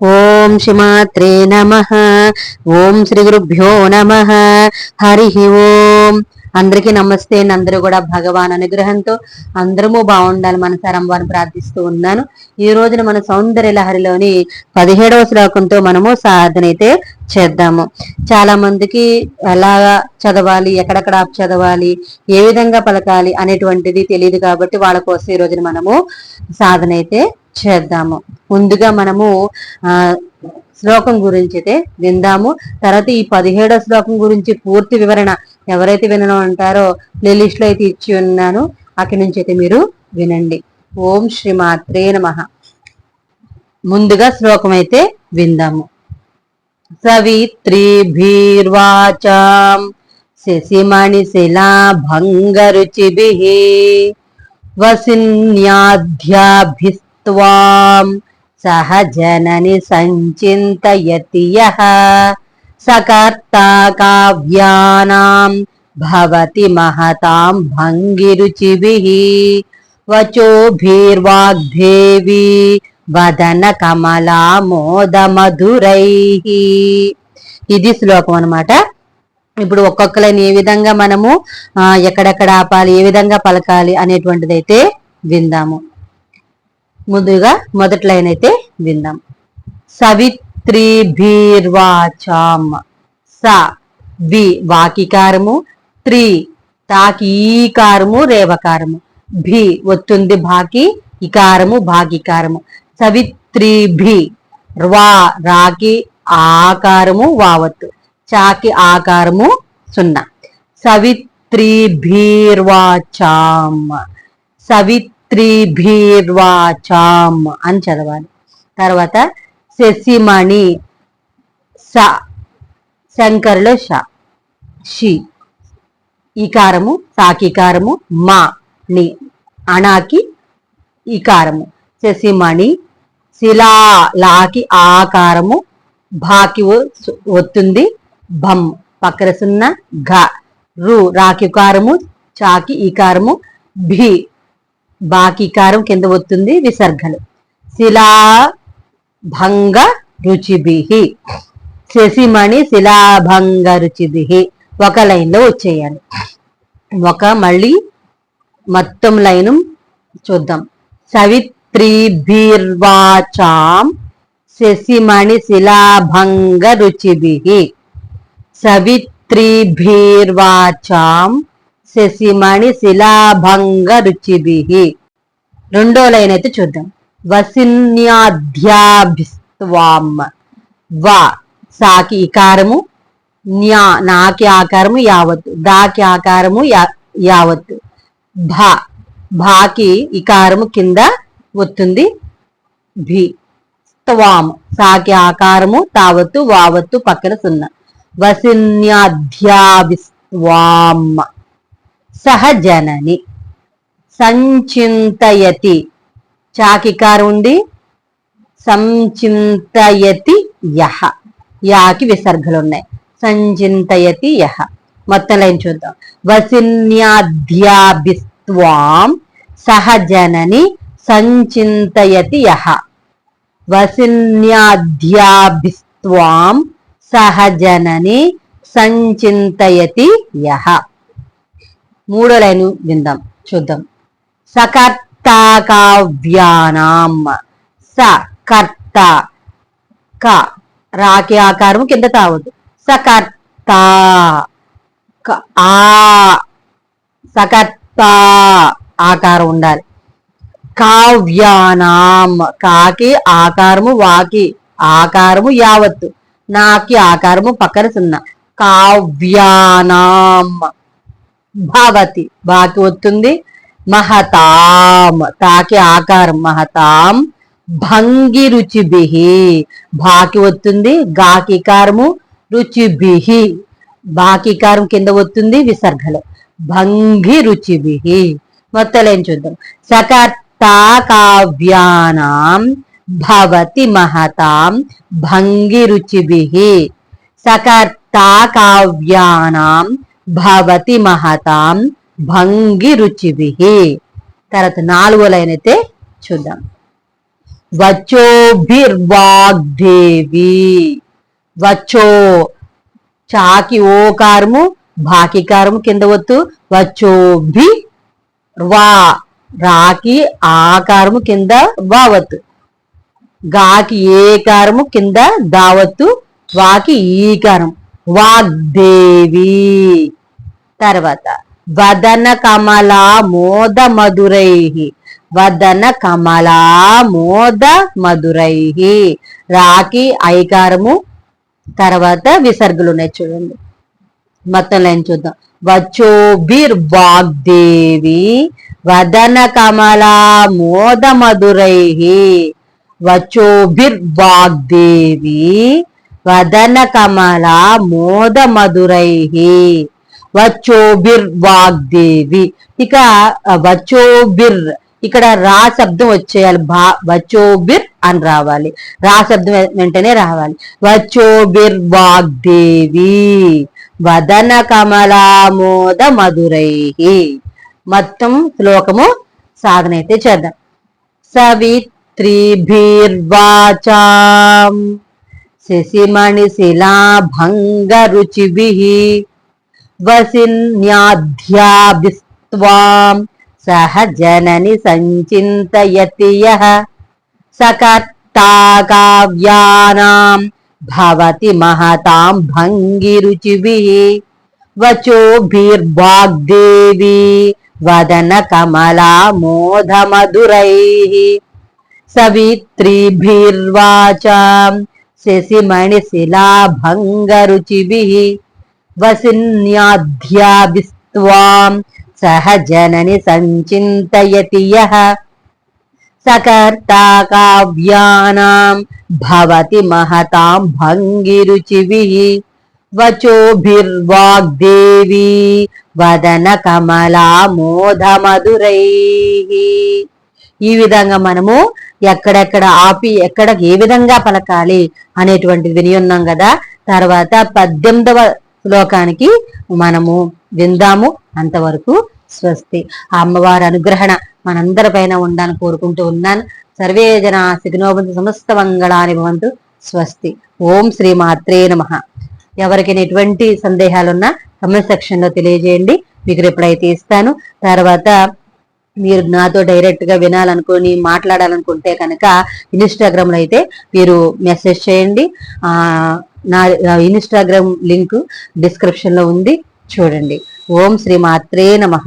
ఓం శ్రీమాత్రే నమ. ఓం శ్రీ గురుభ్యో నమ. హరి ఓం. అందరికీ నమస్తే. అందరూ కూడా భగవాన్ అనుగ్రహంతో అందరము బాగుండాలి మనసారం వారిని ప్రార్థిస్తూ ఉన్నాను. ఈ రోజున మన సౌందర్య లహరిలోని పదిహేడవ శ్లోకంతో మనము సాధనైతే చేద్దాము. చాలా మందికి ఎలా చదవాలి ఎక్కడెక్కడ చదవాలి ఏ విధంగా పలకాలి అనేటువంటిది తెలియదు కాబట్టి వాళ్ళ కోసం ఈ రోజున మనము సాధన అయితే చేద్దాము. ముందుగా మనము ఆ శ్లోకం గురించి అయితే విందాము. తర్వాత ఈ పదిహేడో శ్లోకం గురించి పూర్తి వివరణ ఎవరైతే వినడం అంటారో ప్లేలిస్ట్లో అయితే ఇచ్చి ఉన్నాను. అక్కడి నుంచి అయితే మీరు వినండి. ఓం శ్రీ మాత్రే నమ. ముందుగా శ్లోకం అయితే విందాము. సవిత్రిభిర్వాచాం శశిమణి శిలా భంగరుచిభి వసిన్యాధ్యాభిస్త్వాం సహజనని సంచింతయతి యః సకర్తా కావ్యానాం భవతి మహతాం భంగిరుచిభిः వచోభిర్వాగ్దేవి వదన కమలా మోదమధురై ఇది శ్లోకం అనమాట ఇప్పుడు ఒక్కొక్కలైన ఏ విధంగా మనము ఎక్కడెక్కడ ఆపాలి ఏ విధంగా పలకాలి అనేటువంటిది అయితే విందాము. ముందుగా మొదటి లైన్ అయితే విందాం. సవిత్రిభీర్వాచాం స వి వాకికారము. త్రి తాకీకారము రేవకారము. భి ఒత్తుంది భాకి ఇకారము భాగికారము. సవిత్రిభి. ర్వా రాకి ఆకారము వావత్తు. చాకి ఆకారము సున్నా. సవిత్రిభీర్వాచాం. సవిత్రిభీర్వాచాం అని చదవాలి. తర్వాత శశిమణి స శంకర్లో ష షి. ఈకారము సాకికారము మా ని. అణాకి ఈకారము. శశిమణి శిలా లాకి ఆకారము భాకి ఒత్తుంది. భం పక్కన సున్న ఘ. రు రాకికారము చాకి ఈకారము భి బాకికారం కింద వస్తుంది విసర్గలు శిలా భంగ రుచిభి శశిమణి శిలాభంగ రుచిభి ఒక లైన్లో వచ్చేయాలి. ఒక మళ్ళీ మొత్తం లైను చూద్దాం. సవిత్ త్రిభిర్వాచాం శశిమణి శిలాభంగ రుచిభి సవిత్రిభీర్వాచాం శశిమణి శిలాభంగ రుచిభి రెండో లైన్ అయితే చూద్దాం. వసిన్యాధ్యాభిస్వాం వా సాకి ఇకారము. న్యా నాకి ఆకారము యావత్తు దాకి ఆకారము యావత్తు భ భాకి ఇకారము కింద వస్తుంది. భి త్వాం. సాకి ఆకారము తావత్తు వావత్తు పక్కన సున్నా. వసిన్యాధ్యాభిస్వాం సహజనని సంచింతయతి. చాకికారం ఉంది సంచింతయతి యహ. యాకి విసర్గలు ఉన్నాయి సంచింతయతి యహ. మొత్తం లైన్ చూద్దాం. వసిన్యాధ్యాభిస్వాం సహజనని సంచింతయతి యహ వసిన్యాధ్యాభిస్వాం సహజనని సంచింతయతి యహ మూడో లైను విందాం చూద్దాం. సకర్త కావ్యానాం స కర్త క. రాకి ఆకారం కింద తావద్దు సకర్త ఆ. సకర్త ఆకారం ఉండాలి. కావ్యానాం. కాకి ఆకారము వాకి. ఆకారము యావత్తు. నాకి ఆకారము పక్కన సున్నా. కావ్యానాం. భవతి. బాకి వస్తుంది మహతాం. తాకి ఆకారం మహతాం. భంగి రుచిభి బాకి వస్తుంది గాకికారము రుచిభి బాకికారం కింద వస్తుంది విసర్గలు. భంగి రుచిభి మొత్తం చూద్దాం. సకార్ కావ్యానాం భవతి మహతాం భంగి రుచిభి సకర్తా కావ్యానాం భవతి మహతాం భంగిరుచిభ తర్వాత నాలుగో లైన్ అయితే చూద్దాం. వచ్చోభిర్వాగ్దేవి వచ్చో చాకి ఓకారము భాకికారము కింద వత్తు వచ్చోభి వా రాకి ఆకారము కింద వావత్తు. గాకి ఏకారము కింద దావత్తు వాకి ఈకారం వాగ్దేవి. తర్వాత వదన కమలా మోద మధురై వదన కమలా మోద మధురై రాకి ఐకారము తర్వాత విసర్గులు ఉన్నాయి చూడండి. మొత్తం లైన్ చూద్దాం. వచ్చోబిర్ వాగ్దేవి. వదన కమలా మోద మధురై వచోభిర్వాగ్దేవి. వదన కమలా మోద మధురై వచ్చోభిర్వాగ్దేవి ఇక వచోభిర్ ఇక్కడ రా శబ్దం వచ్చేయాలి. భా వచోబిర్ అని రావాలి. రా శబ్దం వెంటనే రావాలి. వచోబిర్ వాగ్దేవి వదన కమలామోద మధురై మొత్తం శ్లోకము సాధన అయితే చేద్దాం. సవిత్రిభిర్వాచాం శశిమణి శిలాభంగ రుచిభి వసిన్యాధ్యాభిస్వాం సహ జనని సంచింతయతి యః సకర్తాకావ్యానాం భవతి మహతాం భంగి రుచిభి వచోభిర్వాగ్దేవి వదన కమలా మోధమధురై సవిత్రీభిర్వాచాం శశిమణిశిలాభంగరుచిభి వసిన్యాధ్యాభిస్వాం సహ జనని సంచింతయతి యః సకర్తా కావ్యానాం భవతి మహతాం భంగిరుచిభిః వచోభిర్వాగ్దేవి వదన కమలా మోధమధురైః ఈ విధంగా మనము ఎక్కడెక్కడ ఆపి ఎక్కడ ఏ విధంగా పలకాలి అనేటువంటిది విని ఉన్నాం కదా? తర్వాత పద్దెనిమిదవ శ్లోకానికి మనము విందాము. అంతవరకు స్వస్తి. ఆ అమ్మవారి అనుగ్రహణ మనందరి పైన ఉండాలని కోరుకుంటూ ఉన్నాను. సర్వే జన సిగ్నోబంధు సమస్త మంగళాని భవంతు స్వస్తి. ఓం శ్రీ మాత్రే నమ. ఎవరికైనా ఎటువంటి సందేహాలున్నా కమెంట్ సెక్షన్లో తెలియజేయండి. మీకు ఎప్పుడైతే ఇస్తాను. తర్వాత మీరు నాతో డైరెక్ట్గా వినాలనుకుని మాట్లాడాలనుకుంటే కనుక ఇన్స్టాగ్రామ్లో అయితే మీరు మెసేజ్ చేయండి. ఆ నా ఇన్స్టాగ్రామ్ లింక్ డిస్క్రిప్షన్లో ఉంది. చూడండి. ఓం శ్రీ మాత్రే నమః.